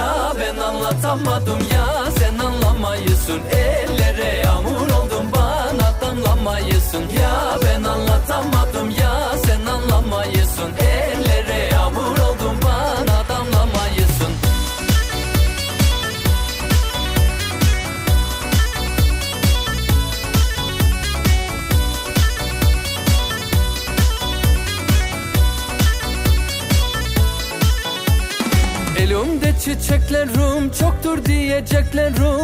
Ya. Ben anlatamadım ya. Sen anlamayısın. Ellere Elimde çiçeklerim çoktur diyeceklerim